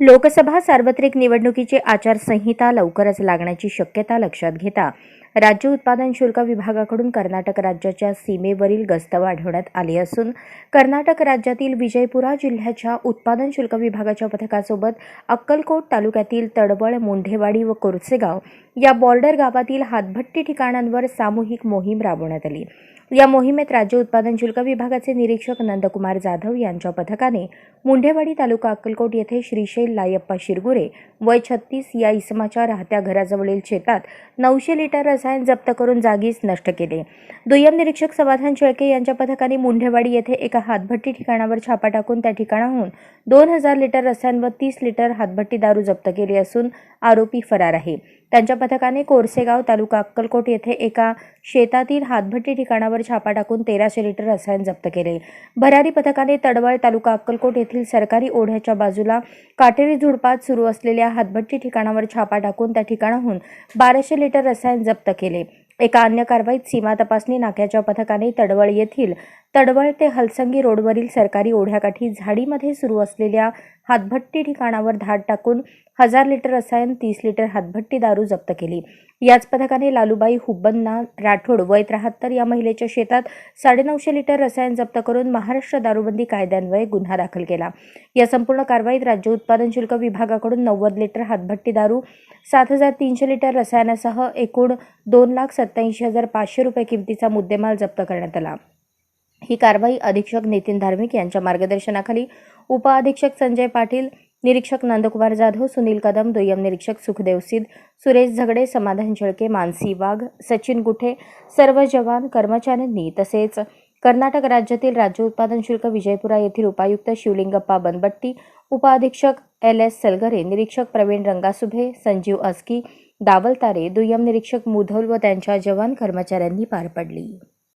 लोकसभा सार्वत्रिक निवडणुकीची आचारसंहिता लवकरच लागण्याची शक्यता लक्षात घेता राज्य उत्पादन शुल्क विभागाकडून कर्नाटक राज्याच्या सीमेवरील गस्त वाढवण्यात आली असून कर्नाटक राज्यातील विजयपुरा जिल्ह्याच्या उत्पादन शुल्क विभागाच्या पथकासोबत अक्कलकोट तालुक्यातील तडबळ मुंढेवाडी व कोरसेगाव या बॉर्डर गावातील हातभट्टी ठिकाणांवर सामूहिक मोहीम राबवण्यात आली. या मोहिमेत राज्य उत्पादन शुल्क विभागाचे निरीक्षक नंदकुमार जाधव यांच्या पथकाने मुंढेवाडी तालुका अक्कलकोट येथे श्रीशैल लायप्पा शिरगुरे वय छत्तीस या इसमाच्या राहत्या घराजवळील शेतात नऊशे लिटर रसायन जप्त करून जागीच नष्ट केले. दुय्यम निरीक्षक समाधान शेळके यांच्या पथकाने मुंढेवाडी येथे एका हातभट्टी ठिकाणावर छापा टाकून त्या ठिकाणाहून दोन हजार लिटर रसायन व तीस लिटर हातभट्टी दारू जप्त केली असून आरोपी फरार आहे. त्यांच्या पथकाने कोरसेगाव तालुका अक्कलकोट येथे एका शेतातील हातभट्टी ठिकाणावर छापा टाकून तेराशे लिटर रसायन जप्त केले. भरारी पथकाने तडवळ तालुका अक्कलकोट येथील सरकारी ओढ्याच्या बाजूला काटेरी झुडपात सुरू असलेल्या हातभट्टी ठिकाणावर छापा टाकून त्या ठिकाणाहून बाराशे लिटर रसायन जप्त केले. एका अन्य कारवाईत सीमा तपासणी नाक्याच्या पथकाने तडवळ येथील तडवळ ते हलसंगी रोडवरील सरकारी ओढ्याकाठी झाडीमध्ये सुरू असलेल्या हातभट्टी ठिकाणावर धाड टाकून हजार लिटर रसायन तीस लिटर हातभट्टी दारू जप्त केली. याच पथकाने लालूबाई हुब्बन्ना राठोड वय त्र्याहत्तर या महिलेच्या शेतात साडेनऊशे लिटर रसायन जप्त करून महाराष्ट्र दारूबंदी कायद्यान्वये गुन्हा दाखल केला. या संपूर्ण कारवाईत राज्य उत्पादन शुल्क विभागाकडून नव्वद लिटर हातभट्टी दारू सात हजार तीनशे लिटर रसायनासह एकूण दोन लाख सत्याऐंशी हजार पाचशे रुपये किमतीचा मुद्देमाल जप्त करण्यात आला. ही कारवाई अधीक्षक नितीन धार्मिक यांच्या मार्गदर्शनाखाली उपअधीक्षक संजय पाटील निरीक्षक नंदकुमार जाधव सुनील कदम दुय्यम निरीक्षक सुखदेव सिद्ध सुरेश झगडे समाधान झळके मानसी वाघ सचिन गुठे सर्व जवान कर्मचाऱ्यांनी तसेच कर्नाटक राज्यातील राज्य उत्पादन शुल्क विजयपुरा येथील उपायुक्त शिवलिंगप्पा बनबट्टी उपअधीक्षक एल एस सलगरे निरीक्षक प्रवीण रंगासुभे संजीव अस्की दावलतारे दुय्यम निरीक्षक मुधोल व त्यांच्या जवान कर्मचाऱ्यांनी पार पडली.